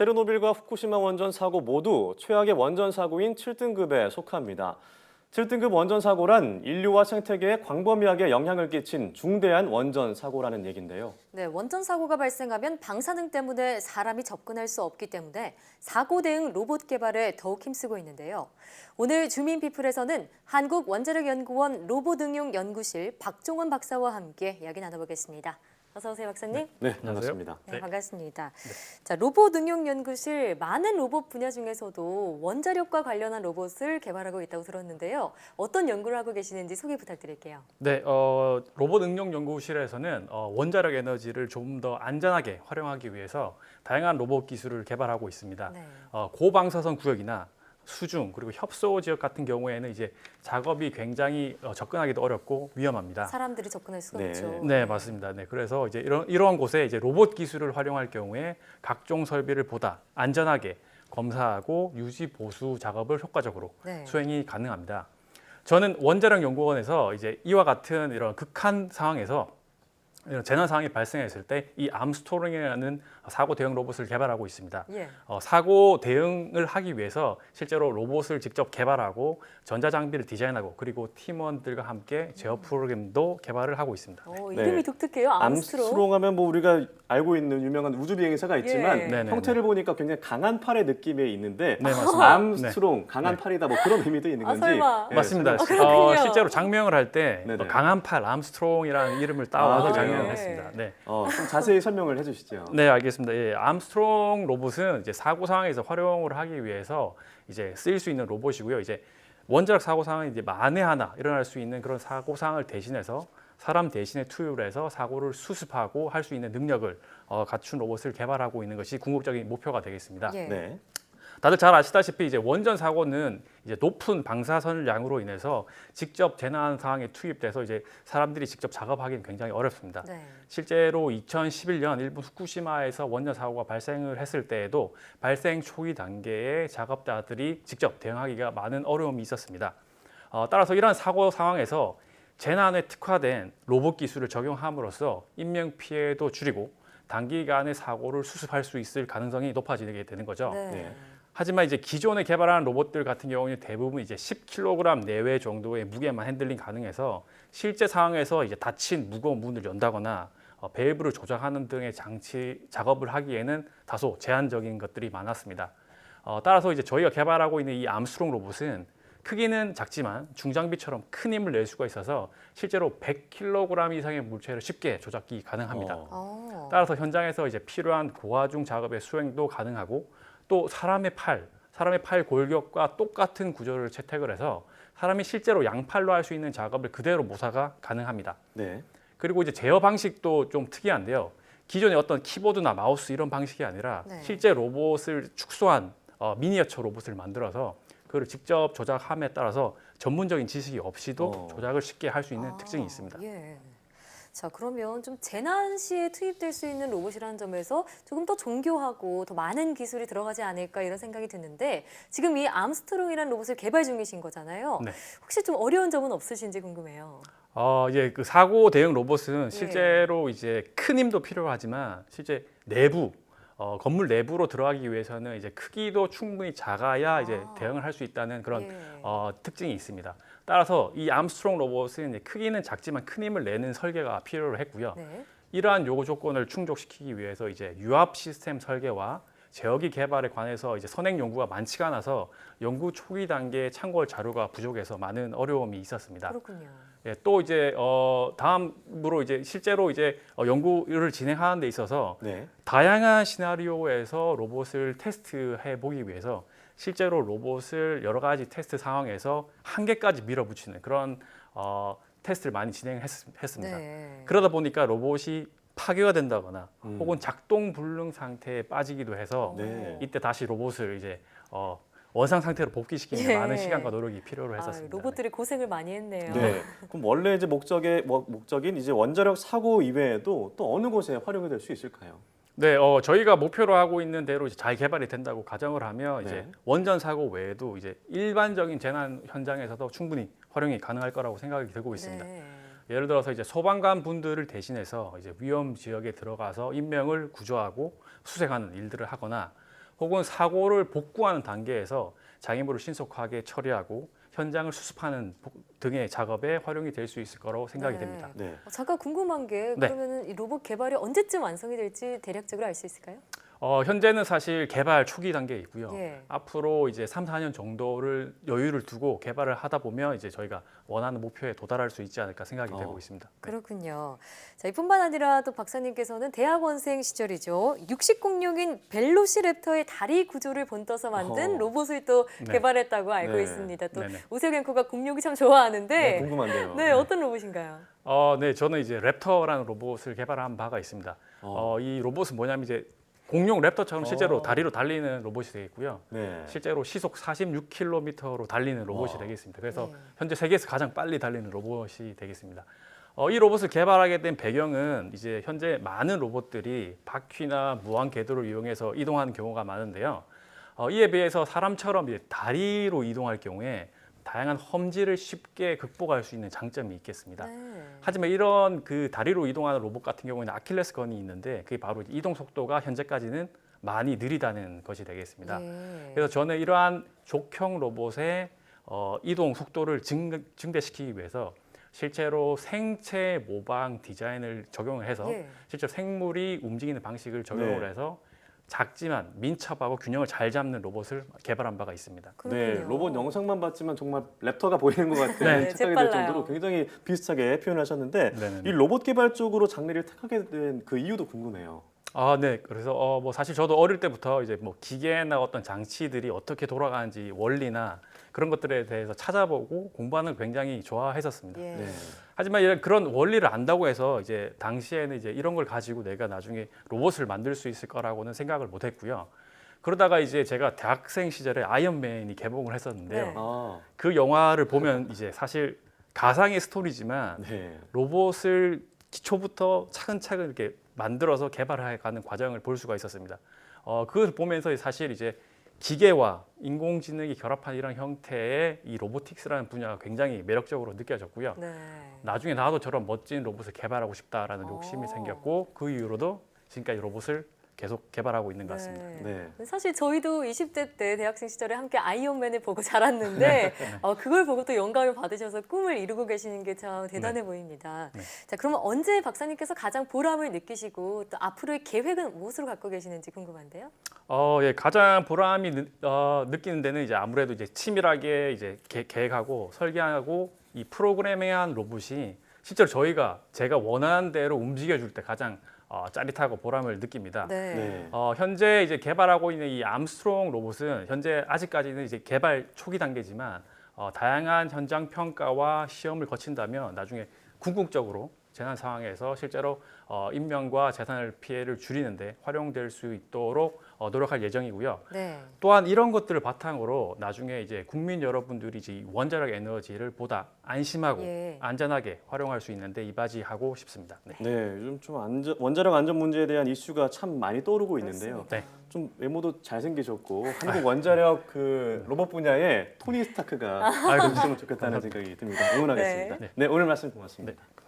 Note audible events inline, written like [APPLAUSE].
체르노빌과 후쿠시마 원전 사고 모두 최악의 원전 사고인 7등급에 속합니다. 7등급 원전 사고란 인류와 생태계에 광범위하게 영향을 끼친 중대한 원전 사고라는 얘긴데요. 네, 원전 사고가 발생하면 방사능 때문에 사람이 접근할 수 없기 때문에 사고 대응 로봇 개발에 더욱 힘쓰고 있는데요. 오늘 주민피플에서는 한국원자력연구원 로봇 응용 연구실 박종원 박사와 함께 이야기 나눠보겠습니다. 어서 오세요, 박사님. 네, 반갑습니다. 네, 네. 반갑습니다. 자, 로봇 응용 연구실 많은 로봇 분야 중에서도 원자력과 관련한 로봇을 개발하고 있다고 들었는데요. 어떤 연구를 하고 계시는지 소개 부탁드릴게요. 네, 어, 로봇 응용 연구실에서는 어, 원자력 에너지를 좀 더 안전하게 활용하기 위해서 다양한 로봇 기술을 개발하고 있습니다. 네. 어, 고방사선 구역이나 수중 그리고 협소 지역 같은 경우에는 이제 작업이 굉장히 어, 접근하기도 어렵고 위험합니다. 사람들이 접근할 수가 네. 없죠. 네, 맞습니다. 네, 그래서 이제 이런 이러한 곳에 이제 로봇 기술을 활용할 경우에 각종 설비를 보다 안전하게 검사하고 유지 보수 작업을 효과적으로 네. 수행이 가능합니다. 저는 원자력 연구원에서 이제 이와 같은 이런 극한 상황에서 이런 재난 상황이 발생했을 때 이 암스토링이라는 사고 대응 로봇을 개발하고 있습니다. 예. 어, 사고 대응을 하기 위해서 실제로 로봇을 직접 개발하고 전자 장비를 디자인하고 그리고 팀원들과 함께 제어 프로그램도 개발을 하고 있습니다. 어, 네. 이름이 독특해요. 암스트롱. 암스트롱 하면 뭐 우리가 알고 있는 유명한 우주 비행사가 있지만 예. 네네네. 형태를 보니까 굉장히 강한 팔의 느낌이 있는데 네, 맞습니다. 암스트롱 강한 네. 팔이다 뭐 그런 의미도 있는 아, 건지 설마. 예, 맞습니다. 그렇군요. 어, 실제로 장명을 할 때. 어, 강한 팔 암스트롱이라는 이름을 따와서 아, 장명을 네. 했습니다. 네. 어, 좀 자세히 설명을 해주시죠. 네, 알겠습니다. 예, 암스트롱 로봇은 이제 사고 상황에서 활용을 하기 위해서 이제 쓰일 수 있는 로봇이고요. 이제 원자력 사고 상황이 이제 만에 하나 일어날 수 있는 그런 사고 상황을 대신해서 사람 대신에 투입을 해서 사고를 수습하고 할 수 있는 능력을 어, 갖춘 로봇을 개발하고 있는 것이 궁극적인 목표가 되겠습니다. 예. 네. 다들 잘 아시다시피 이제 원전 사고는 이제 높은 방사선 양으로 인해서 직접 재난 상황에 투입돼서 이제 사람들이 직접 작업하기는 굉장히 어렵습니다. 네. 실제로 2011년 일본 후쿠시마에서 원전 사고가 발생을 했을 때에도 발생 초기 단계에 작업자들이 직접 대응하기가 많은 어려움이 있었습니다. 어, 따라서 이러한 사고 상황에서 재난에 특화된 로봇 기술을 적용함으로써 인명 피해도 줄이고 단기간에 사고를 수습할 수 있을 가능성이 높아지게 되는 거죠. 네. 네. 하지만 이제 기존에 개발한 로봇들 같은 경우는 대부분 이제 10kg 내외 정도의 무게만 핸들링 가능해서 실제 상황에서 이제 닫힌 무거운 문을 연다거나 어, 밸브를 조작하는 등의 장치 작업을 하기에는 다소 제한적인 것들이 많았습니다. 어, 따라서 이제 저희가 개발하고 있는 이 암스트롱 로봇은 크기는 작지만 중장비처럼 큰 힘을 낼 수가 있어서 실제로 100kg 이상의 물체를 쉽게 조작이 가능합니다. 어. 어. 따라서 현장에서 이제 필요한 고화중 작업의 수행도 가능하고 또 사람의 팔, 사람의 팔 골격과 똑같은 구조를 채택을 해서 사람이 실제로 양팔로 할 수 있는 작업을 그대로 모사가 가능합니다. 네. 그리고 이제 제어 방식도 좀 특이한데요. 기존의 어떤 키보드나 마우스 이런 방식이 아니라 네. 실제 로봇을 축소한 어, 미니어처 로봇을 만들어서 그걸 직접 조작함에 따라서 전문적인 지식이 없이도 어. 조작을 쉽게 할 수 있는 아, 특징이 있습니다. 예. 자, 그러면 좀 재난 시에 투입될 수 있는 로봇이라는 점에서 조금 더 정교하고 더 많은 기술이 들어가지 않을까 이런 생각이 드는데 지금 이 암스트롱이라는 로봇을 개발 중이신 거잖아요. 네. 혹시 좀 어려운 점은 없으신지 궁금해요. 어, 이제 그 사고 대응 로봇은 예. 실제로 이제 큰 힘도 필요하지만 실제 내부 어, 건물 내부로 들어가기 위해서는 이제 크기도 충분히 작아야 이제 아. 대응을 할 수 있다는 그런 예. 어, 특징이 있습니다. 따라서 이 암스트롱 로봇은 크기는 작지만 큰 힘을 내는 설계가 필요로 했고요. 네. 이러한 요구 조건을 충족시키기 위해서 이제 유압 시스템 설계와 제어기 개발에 관해서 이제 선행 연구가 많지가 않아서 연구 초기 단계에 참고할 자료가 부족해서 많은 어려움이 있었습니다. 그렇군요. 예, 또 이제 어, 다음으로 이제 실제로 이제 어, 연구를 진행하는 데 있어서 네. 다양한 시나리오에서 로봇을 테스트해 보기 위해서 실제로 로봇을 여러 가지 테스트 상황에서 한 개까지 밀어붙이는 그런 어, 테스트를 많이 진행했습니다. 네. 그러다 보니까 로봇이 파괴가 된다거나 음. 혹은 작동 불능 상태에 빠지기도 해서 네. 이때 다시 로봇을 이제 어, 원상 상태로 복귀시키는 예. 많은 시간과 노력이 필요로 아, 했었습니다. 로봇들이 고생을 많이 했네요. 네. 그럼 원래 이제 목적의 뭐, 목적인 이제 원자력 사고 이외에도 또 어느 곳에 활용이 될 수 있을까요? 네, 어, 저희가 목표로 하고 있는 대로 이제 잘 개발이 된다고 가정을 하면 이제 네. 원전 사고 외에도 이제 일반적인 재난 현장에서도 충분히 활용이 가능할 거라고 생각이 들고 있습니다. 네. 예를 들어서 이제 소방관 분들을 대신해서 이제 위험 지역에 들어가서 인명을 구조하고 수색하는 일들을 하거나 혹은 사고를 복구하는 단계에서 장애물을 신속하게 처리하고 현장을 수습하는 복- 등의 작업에 활용이 될 수 있을 거라고 생각이 네. 됩니다. 네. 어, 잠깐 궁금한 게 네. 그러면은 이 로봇 개발이 언제쯤 완성이 될지 대략적으로 알 수 있을까요? 어, 현재는 사실 개발 초기 단계에 있고요. 예. 앞으로 이제 3, 4년 정도를 여유를 두고 개발을 하다 보면 이제 저희가 원하는 목표에 도달할 수 있지 않을까 생각이 어. 되고 있습니다. 네. 그렇군요. 자, 이뿐만 아니라 또 박사님께서는 대학원생 시절이죠. 육식 공룡인 벨로시랩터의 다리 구조를 본떠서 만든 어. 로봇을 또 네. 개발했다고 알고 네. 있습니다. 또 앵커가 공룡이 참 좋아하는데 네, 네, 궁금한데요. 어떤 로봇인가요? 어, 네, 저는 이제 랩터라는 로봇을 개발한 바가 있습니다. 어. 어, 이 로봇은 뭐냐면 이제 공룡 랩터처럼 실제로 어. 다리로 달리는 로봇이 되겠고요. 네. 실제로 시속 46km로 달리는 로봇이 와. 되겠습니다. 그래서 네. 현재 세계에서 가장 빨리 달리는 로봇이 되겠습니다. 어, 이 로봇을 개발하게 된 배경은 이제 현재 많은 로봇들이 바퀴나 무한 궤도를 이용해서 이동하는 경우가 많은데요. 어, 이에 비해서 사람처럼 이제 다리로 이동할 경우에 다양한 험지를 쉽게 극복할 수 있는 장점이 있겠습니다. 네. 하지만 이런 그 다리로 이동하는 로봇 같은 경우에는 아킬레스건이 있는데 그게 바로 이동 속도가 현재까지는 많이 느리다는 것이 되겠습니다. 네. 그래서 저는 이러한 족형 로봇의 어, 이동 속도를 증, 증대시키기 위해서 실제로 생체 모방 디자인을 적용을 해서 예. 실제 생물이 움직이는 방식을 적용을 네. 해서 작지만 민첩하고 균형을 잘 잡는 로봇을 개발한 바가 있습니다. 그렇군요. 네, 로봇 영상만 봤지만 정말 랩터가 보이는 것 같은 [LAUGHS] 네. 착각이 될 재빨라요. 정도로 굉장히 비슷하게 표현하셨는데 네네네. 이 로봇 개발 쪽으로 장르를 택하게 된 그 이유도 궁금해요. 아, 네. 그래서 어, 뭐 사실 저도 어릴 때부터 이제 뭐 기계나 어떤 장치들이 어떻게 돌아가는지 원리나 그런 것들에 대해서 찾아보고 공부하는 걸 굉장히 좋아했었습니다. 예. 네. 하지만 이런 그런 원리를 안다고 해서 이제 당시에는 이제 이런 걸 가지고 내가 나중에 로봇을 만들 수 있을 거라고는 생각을 못 했고요. 그러다가 이제 제가 대학생 시절에 아이언맨이 개봉을 했었는데요. 네. 아, 그 영화를 보면 이제 사실 가상의 스토리지만 네. 로봇을 기초부터 차근차근 이렇게 만들어서 개발해 가는 과정을 볼 수가 있었습니다. 어, 그걸 보면서 사실 이제 기계와 인공지능이 결합한 이런 형태의 이 로보틱스라는 분야가 굉장히 매력적으로 느껴졌고요. 네. 나중에 나도 저런 멋진 로봇을 개발하고 싶다라는 욕심이 오. 생겼고 그 이후로도 지금까지 로봇을 계속 개발하고 있는 것 같습니다. 네. 네. 사실 저희도 20대 때 대학생 시절에 함께 아이언맨을 보고 [LAUGHS] 네. 자랐는데 어, 그걸 보고 또 영감을 받으셔서 꿈을 이루고 계시는 게 참 대단해 보입니다. 네. 자, 그러면 언제 박사님께서 가장 보람을 느끼시고 또 앞으로의 계획은 무엇으로 갖고 계시는지 궁금한데요. 어, 예, 가장 보람이 느, 어, 느끼는 데는 이제 아무래도 이제 치밀하게 이제 계, 계획하고 설계하고 이 프로그래밍한 로봇이 실제로 저희가 제가 원하는 대로 움직여 줄 때 가장 어, 짜릿하고 보람을 느낍니다. 네. 네. 어, 현재 이제 개발하고 있는 이 암스트롱 로봇은 현재 아직까지는 이제 개발 초기 단계지만 어, 다양한 현장 평가와 시험을 거친다면 나중에 궁극적으로 재난 상황에서 실제로 어, 인명과 재산을 피해를 줄이는데 활용될 수 있도록 어, 노력할 예정이고요. 네. 또한 이런 것들을 바탕으로 나중에 이제 국민 여러분들이 이제 이 원자력 에너지를 보다 안심하고 예. 안전하게 활용할 수 있는데 이바지하고 싶습니다. 네. 네, 요즘 좀 안전, 원자력 안전 문제에 대한 이슈가 참 많이 떠오르고 있는데요. 네. 좀 외모도 잘생기셨고 [LAUGHS] 한국 원자력 그 로봇 분야에 토니 스타크가 있으면 좋겠다는 생각이 듭니다. 응원하겠습니다. 네. 네, 오늘 말씀 고맙습니다. 네.